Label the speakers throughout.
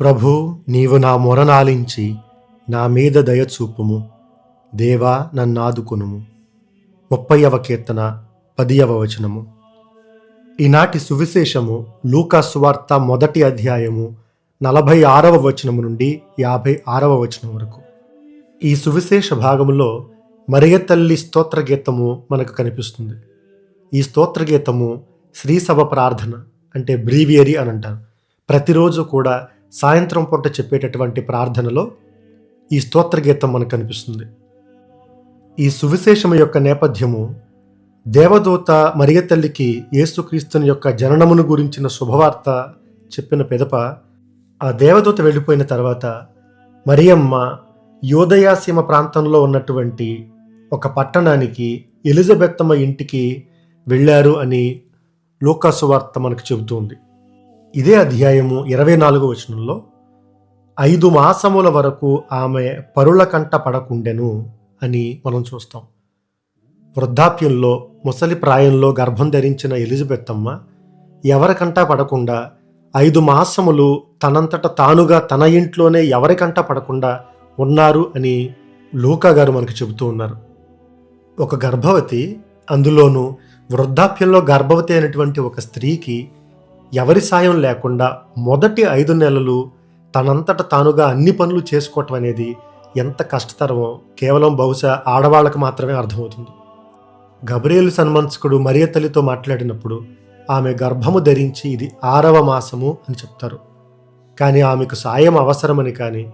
Speaker 1: ప్రభు నీవు నా మొరనాలించి నా మీద దయచూపుము దేవా నన్నాదుకునుము ముప్పైవ కీర్తన పదియవ వచనము. ఈనాటి సువిశేషము లూకాసువార్త మొదటి అధ్యాయము నలభై ఆరవ వచనము నుండి యాభై ఆరవ వచనం వరకు. ఈ సువిశేష భాగములో మరియ తల్లి స్తోత్ర గీతము మనకు కనిపిస్తుంది. ఈ స్తోత్ర గీతము శ్రీసభ ప్రార్థన అంటే బ్రీవియరీ అని అంటారు. ప్రతిరోజు కూడా సాయంత్రం పూట చెప్పేటటువంటి ప్రార్థనలో ఈ స్తోత్రగీతం మనకు కనిపిస్తుంది. ఈ సువిశేషము యొక్క నేపథ్యము దేవదూత మరియ తల్లికి యేసుక్రీస్తుని యొక్క జననమును గురించిన శుభవార్త చెప్పిన పెదప ఆ దేవదూత వెళ్ళిపోయిన తర్వాత మరియమ్మ యోదయాసీమ ప్రాంతంలో ఉన్నటువంటి ఒక పట్టణానికి ఎలిజబెత్తమ్మ ఇంటికి వెళ్ళారు అని లోకాసువార్త మనకు చెబుతుంది. ఇదే అధ్యాయము ఇరవై నాలుగు వచనంలో ఐదు మాసముల వరకు ఆమె పరుల కంట పడకుండెను అని మనం చూస్తాం. వృద్ధాప్యంలో ముసలి ప్రాయంలో గర్భం ధరించిన ఎలిజబెత్తమ్మ ఎవరికంటా పడకుండా ఐదు మాసములు తనంతట తానుగా తన ఇంట్లోనే ఎవరికంటా పడకుండా ఉన్నారు అని లూకా గారు మనకు చెబుతూ ఉన్నారు. ఒక గర్భవతి అందులోనూ వృద్ధాప్యంలో గర్భవతి అయినటువంటి ఒక స్త్రీకి ఎవరి సాయం లేకుండా మొదటి ఐదు నెలలు తనంతట తానుగా అన్ని పనులు చేసుకోవటం అనేది ఎంత కష్టతరమో కేవలం బహుశా ఆడవాళ్ళకు మాత్రమే అర్థమవుతుంది. గబ్రియేలు సన్మంత్సకుడు మరియ తల్లితో మాట్లాడినప్పుడు ఆమె గర్భము ధరించి ఇది ఆరవ మాసము అని చెప్తారు. కానీ ఆమెకు సాయం అవసరమని కానీ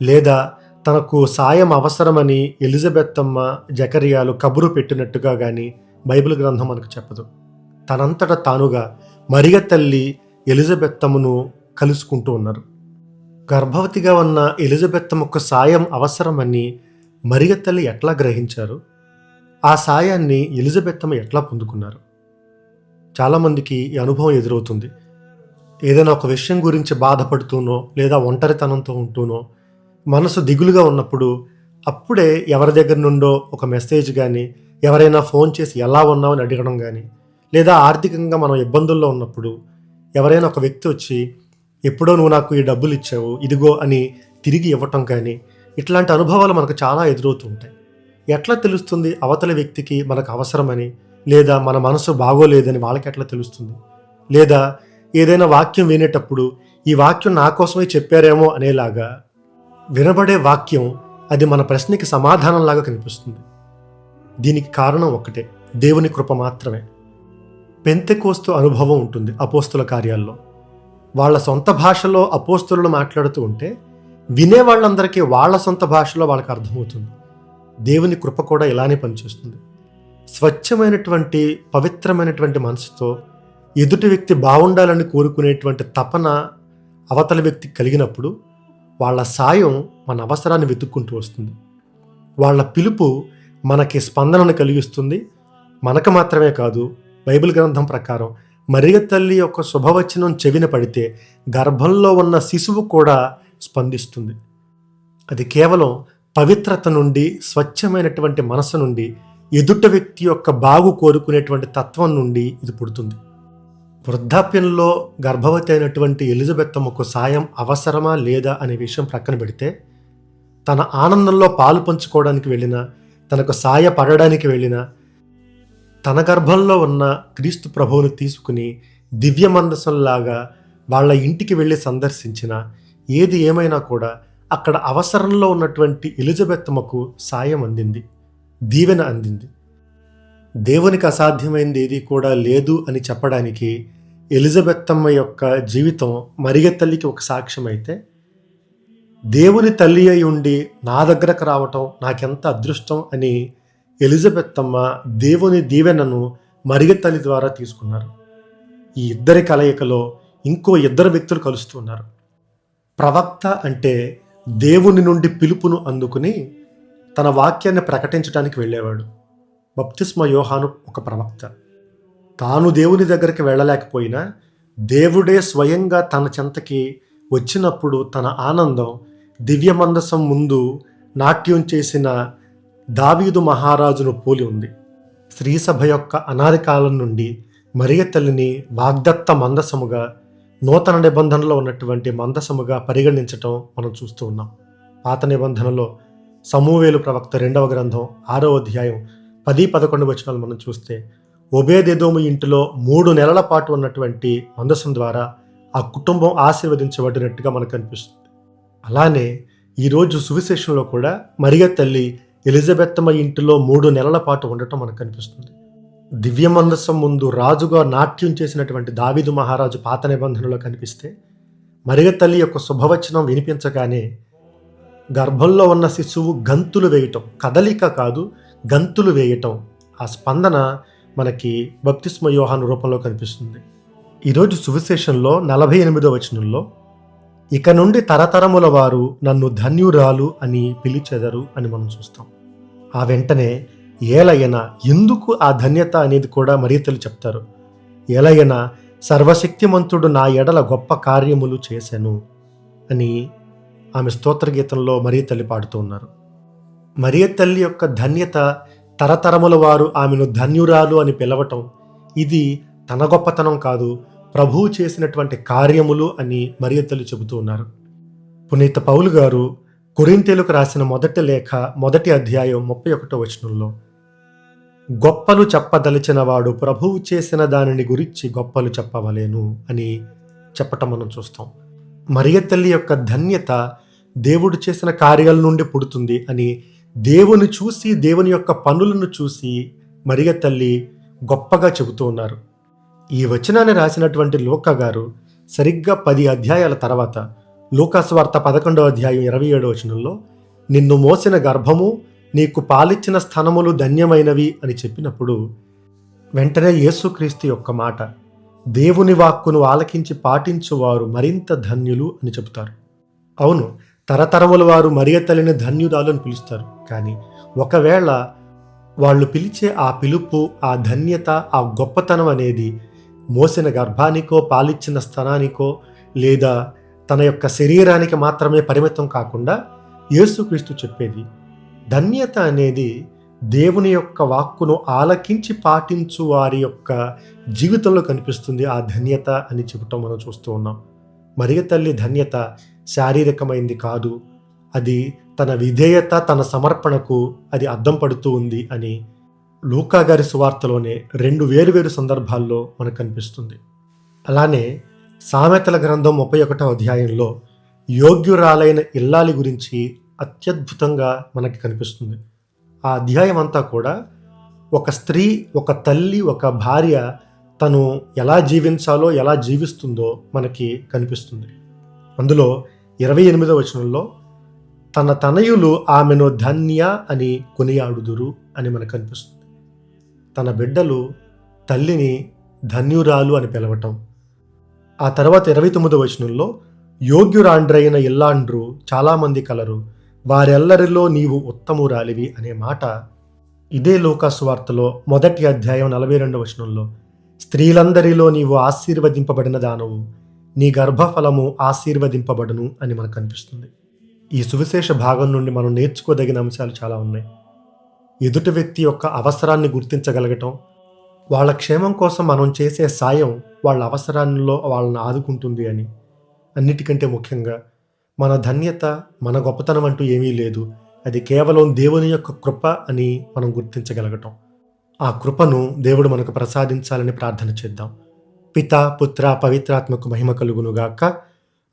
Speaker 1: లేదా తనకు సాయం అవసరమని ఎలిజబెత్తమ్మ జకరియాలు కబురు పెట్టినట్టుగా కానీ బైబిల్ గ్రంథం మనకు చెప్పదు. తనంతట తానుగా మరియ తల్లి ఎలిజబెత్తమును కలుసుకుంటూ ఉన్నారు. గర్భవతిగా ఉన్న ఎలిజబెత్తమ్మకు సాయం అవసరమని మరియ తల్లి ఎట్లా గ్రహించారు? ఆ సాయాన్ని ఎలిజబెత్తమ్మ ఎట్లా పొందుకున్నారు? చాలామందికి ఈ అనుభవం ఎదురవుతుంది. ఏదైనా ఒక విషయం గురించి బాధపడుతూనో లేదా ఒంటరితనంతో ఉంటూనో మనసు దిగులుగా ఉన్నప్పుడు అప్పుడే ఎవరి దగ్గర నుండో ఒక మెసేజ్ కానీ ఎవరైనా ఫోన్ చేసి ఎలా ఉన్నామని అడగడం కానీ లేదా ఆర్థికంగా మనం ఇబ్బందుల్లో ఉన్నప్పుడు ఎవరైనా ఒక వ్యక్తి వచ్చి ఎప్పుడో నువ్వు నాకు ఈ డబ్బులు ఇచ్చావు ఇదిగో అని తిరిగి ఇవ్వటం కానీ ఇట్లాంటి అనుభవాలు మనకు చాలా ఎదురవుతూ ఉంటాయి ఎట్లా తెలుస్తుంది అవతల వ్యక్తికి మనకు అవసరమని లేదా మన మనసు బాగోలేదని వాళ్ళకి ఎట్లా తెలుస్తుంది? లేదా ఏదైనా వాక్యం వినేటప్పుడు ఈ వాక్యం నా కోసమే చెప్పారేమో అనేలాగా వినబడే వాక్యం అది మన ప్రశ్నకి సమాధానంలాగా కనిపిస్తుంది. దీనికి కారణం ఒకటే దేవుని కృప మాత్రమే. పెంతెకోస్తు అనుభవం ఉంటుంది అపోస్తుల కార్యాల్లో. వాళ్ళ సొంత భాషలో అపోస్తులు మాట్లాడుతూ ఉంటే వినే వాళ్ళందరికీ వాళ్ళ సొంత భాషలో వాళ్ళకి అర్థమవుతుంది. దేవుని కృప కూడా ఇలానే పనిచేస్తుంది. స్వచ్ఛమైనటువంటి పవిత్రమైనటువంటి మనసుతో ఎదుటి వ్యక్తి బాగుండాలని కోరుకునేటువంటి తపన అవతల వ్యక్తి కలిగినప్పుడు వాళ్ళ సాయం మన అవసరాన్ని వెతుక్కుంటూ వస్తుంది. వాళ్ళ పిలుపు మనకి స్పందనను కలిగిస్తుంది. మనకు మాత్రమే కాదు బైబిల్ గ్రంథం ప్రకారం మరియ తల్లి యొక్క శుభవచనం చెవిన పడితే గర్భంలో ఉన్న శిశువు కూడా స్పందిస్తుంది. అది కేవలం పవిత్రత నుండి స్వచ్ఛమైనటువంటి మనసు నుండి ఎదుట వ్యక్తి యొక్క బాగు కోరుకునేటువంటి తత్వం నుండి ఇది పుడుతుంది. వృద్ధాప్యంలో గర్భవతి అయినటువంటి ఎలిజబెత్తమ్మకు సాయం అవసరమా లేదా అనే విషయం ప్రక్కన పెడితే తన ఆనందంలో పాలు పంచుకోవడానికి వెళ్ళిన తనకు సాయపడడానికి వెళ్ళిన తన గర్భంలో ఉన్న క్రీస్తు ప్రభువును తీసుకుని దివ్య మందసంలాగా వాళ్ళ ఇంటికి వెళ్ళి సందర్శించిన ఏది ఏమైనా కూడా అక్కడ అవసరంలో ఉన్నటువంటి ఎలిజబెత్తమ్మకు సాయం అందింది దీవెన అందింది. దేవునికి అసాధ్యమైనది ఏది కూడా లేదు అని చెప్పడానికి ఎలిజబెత్తమ్మ యొక్క జీవితం మరిగ తల్లికి ఒక సాక్ష్యం అయితే దేవుని తల్లి అయి ఉండి నా దగ్గరకు రావటం నాకెంత అదృష్టం అని ఎలిజబెత్తమ్మ దేవుని దీవెనను మరిగ తల్లి ద్వారా తీసుకున్నారు. ఈ ఇద్దరి కలయికలో ఇంకో ఇద్దరు వ్యక్తులు కలుస్తున్నారు ప్రవక్త అంటే దేవుని నుండి పిలుపును అందుకుని తన వాక్యాన్ని ప్రకటించడానికి వెళ్ళేవాడు. బప్తిస్మ యోహాను ఒక ప్రవక్త. తాను దేవుని దగ్గరికి వెళ్ళలేకపోయినా దేవుడే స్వయంగా తన చెంతకి వచ్చినప్పుడు తన ఆనందం దివ్యమందసం ముందు నాట్యం చేసిన దావీదు మహారాజును పోలి ఉంది. స్త్రీసభ యొక్క అనాది కాలం నుండి మరియ తల్లిని వాగ్దత్త మందసముగా నూతన నిబంధనలో ఉన్నటువంటి మందసముగా పరిగణించటం మనం చూస్తూ ఉన్నాం. పాత నిబంధనలో సమూవేలు ప్రవక్త రెండవ గ్రంథం ఆరో అధ్యాయం పది పదకొండు వచనాలు మనం చూస్తే ఒబేదెదోము ఇంటిలో మూడు నెలల పాటు ఉన్నటువంటి మందసం ద్వారా ఆ కుటుంబం ఆశీర్వదించబడినట్టుగా మనకు అనిపిస్తుంది అలానే ఈరోజు సువిశేషంలో కూడా మరియ తల్లి ఎలిజబెత్తమ్మ ఇంటిలో మూడు నెలల పాటు ఉండటం మనకు కనిపిస్తుంది. దివ్య మందసం ముందు రాజుగా నాట్యం చేసినటువంటి దావిదు మహారాజు పాత నిబంధనలో కనిపిస్తే మరిగ తల్లి యొక్క శుభవచనం వినిపించగానే గర్భంలో ఉన్న శిశువు గంతులు వేయటం కదలిక కాదు గంతులు వేయటం ఆ స్పందన మనకి భక్తిస్మ యోహాను రూపంలో కనిపిస్తుంది. ఈరోజు సువిశేషంలో నలభై ఎనిమిదో వచనంలో ఇక నుండి తరతరముల వారు నన్ను ధన్యురాలు అని పిలిచెదరు అని మనం చూస్తాం. ఆ వెంటనే ఏలయన ఎందుకు ఆ ధన్యత అనేది కూడా మరీతలు చెప్తారు. ఏలయన సర్వశక్తిమంతుడు నా ఎడల గొప్ప కార్యములు చేశాను అని ఆమె స్తోత్రగీతంలో మరియ తల్లి పాడుతూ ఉన్నారు. మరియ తల్లి యొక్క ధన్యత తరతరముల వారు ఆమెను ధన్యురాలు అని పిలవటం ఇది తన గొప్పతనం కాదు ప్రభువు చేసినటువంటి కార్యములు అని మరియతలు చెబుతూ ఉన్నారు. పునీత పౌలు గారు కొరింతేలకు రాసిన మొదటి లేఖ మొదటి అధ్యాయం ముప్పై ఒకటో వచనంలో గొప్పలు చెప్పదలిచిన వాడు ప్రభువు చేసిన దానిని గురించి గొప్పలు చెప్పవలేను అని చెప్పటం మనం చూస్తాం. మరియ తల్లి యొక్క ధన్యత దేవుడు చేసిన కార్యాల నుండి పుడుతుంది అని దేవుని చూసి దేవుని యొక్క పనులను చూసి మరియ తల్లి గొప్పగా చెబుతూ ఉన్నారు. ఈ వచనాన్ని రాసినటువంటి లోక గారు సరిగ్గా పది అధ్యాయాల తర్వాత లోకాస్వార్త పదకొండవ అధ్యాయం ఇరవై ఏడో వచనంలో నిన్ను మోసిన గర్భము నీకు పాలిచ్చిన స్థనములు ధన్యమైనవి అని చెప్పినప్పుడు వెంటనే యేసుక్రీస్తు యొక్క మాట దేవుని వాక్కును ఆలకించి పాటించువారు మరింత ధన్యులు అని చెబుతారు. అవును తరతరముల వారు మరియ తల్లిని ధన్యురాలు అని పిలుస్తారు. కానీ ఒకవేళ వాళ్ళు పిలిచే ఆ పిలుపు ఆ ధన్యత ఆ గొప్పతనం అనేది మోసిన గర్భానికో పాలిచ్చిన స్థనానికో లేదా తన యొక్క శరీరానికి మాత్రమే పరిమితం కాకుండా యేసుక్రీస్తు చెప్పేది ధన్యత అనేది దేవుని యొక్క వాక్కును ఆలకించి పాటించు వారి యొక్క జీవితంలో కనిపిస్తుంది ఆ ధన్యత అని చెప్పటం మనం చూస్తూ ఉన్నాం. మరియ తల్లి ధన్యత శారీరకమైంది కాదు అది తన విధేయత తన సమర్పణకు అది అద్దం పడుతూ ఉంది అని లూకా గారి సువార్తలోనే రెండు వేరువేరు సందర్భాల్లో మనకు కనిపిస్తుంది. అలానే సామెతల గ్రంథం ముప్పై ఒకటో అధ్యాయంలో యోగ్యురాలైన ఇల్లాలి గురించి అత్యద్భుతంగా మనకి కనిపిస్తుంది. ఆ అధ్యాయం అంతా కూడా ఒక స్త్రీ ఒక తల్లి ఒక భార్య తను ఎలా జీవించాలో ఎలా జీవిస్తుందో మనకి కనిపిస్తుంది. అందులో ఇరవై ఎనిమిదో వచనంలో తన తనయులు ఆమెను ధన్య అని కొనియాడుదురు అని మనకు కనిపిస్తుంది. తన బిడ్డలు తల్లిని ధన్యురాలు అని పిలవటం. ఆ తర్వాత ఇరవై తొమ్మిదో వచనంలో యోగ్యురాండ్రైన ఇల్లాండ్రు చాలామంది కలరు. వారెల్లరిలో నీవు ఉత్తమురాలివి అనే మాట ఇదే లోకాసువార్తలో మొదటి అధ్యాయం నలభై రెండవ వచనంలో. స్త్రీలందరిలో నీవు ఆశీర్వదింపబడిన దానవు. నీ గర్భఫలము ఆశీర్వదింపబడును అని మనకు అనిపిస్తుంది ఈ సువిశేష భాగం నుండి మనం నేర్చుకోదగిన అంశాలు చాలా ఉన్నాయి. ఎదుటి వ్యక్తి యొక్క అవసరాన్ని గుర్తించగలగటం వాళ్ళ క్షేమం కోసం మనం చేసే సాయం వాళ్ళ అవసరాల్లో వాళ్ళని ఆదుకుంటుంది అని. అన్నిటికంటే ముఖ్యంగా మన ధన్యత మన గొప్పతనం అంటూ ఏమీ లేదు. అది కేవలం దేవుని యొక్క కృప అని మనం గుర్తించగలగటం. ఆ కృపను దేవుడు మనకు ప్రసాదించాలని ప్రార్థన చేద్దాం. పిత పుత్ర పవిత్రాత్మకు మహిమ కలుగునుగాక.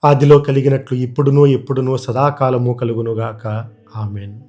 Speaker 1: ఆదిలో కలిగినట్లు ఇప్పుడునూ ఎప్పుడునూ సదాకాలము కలుగునుగాక. ఆమెన్.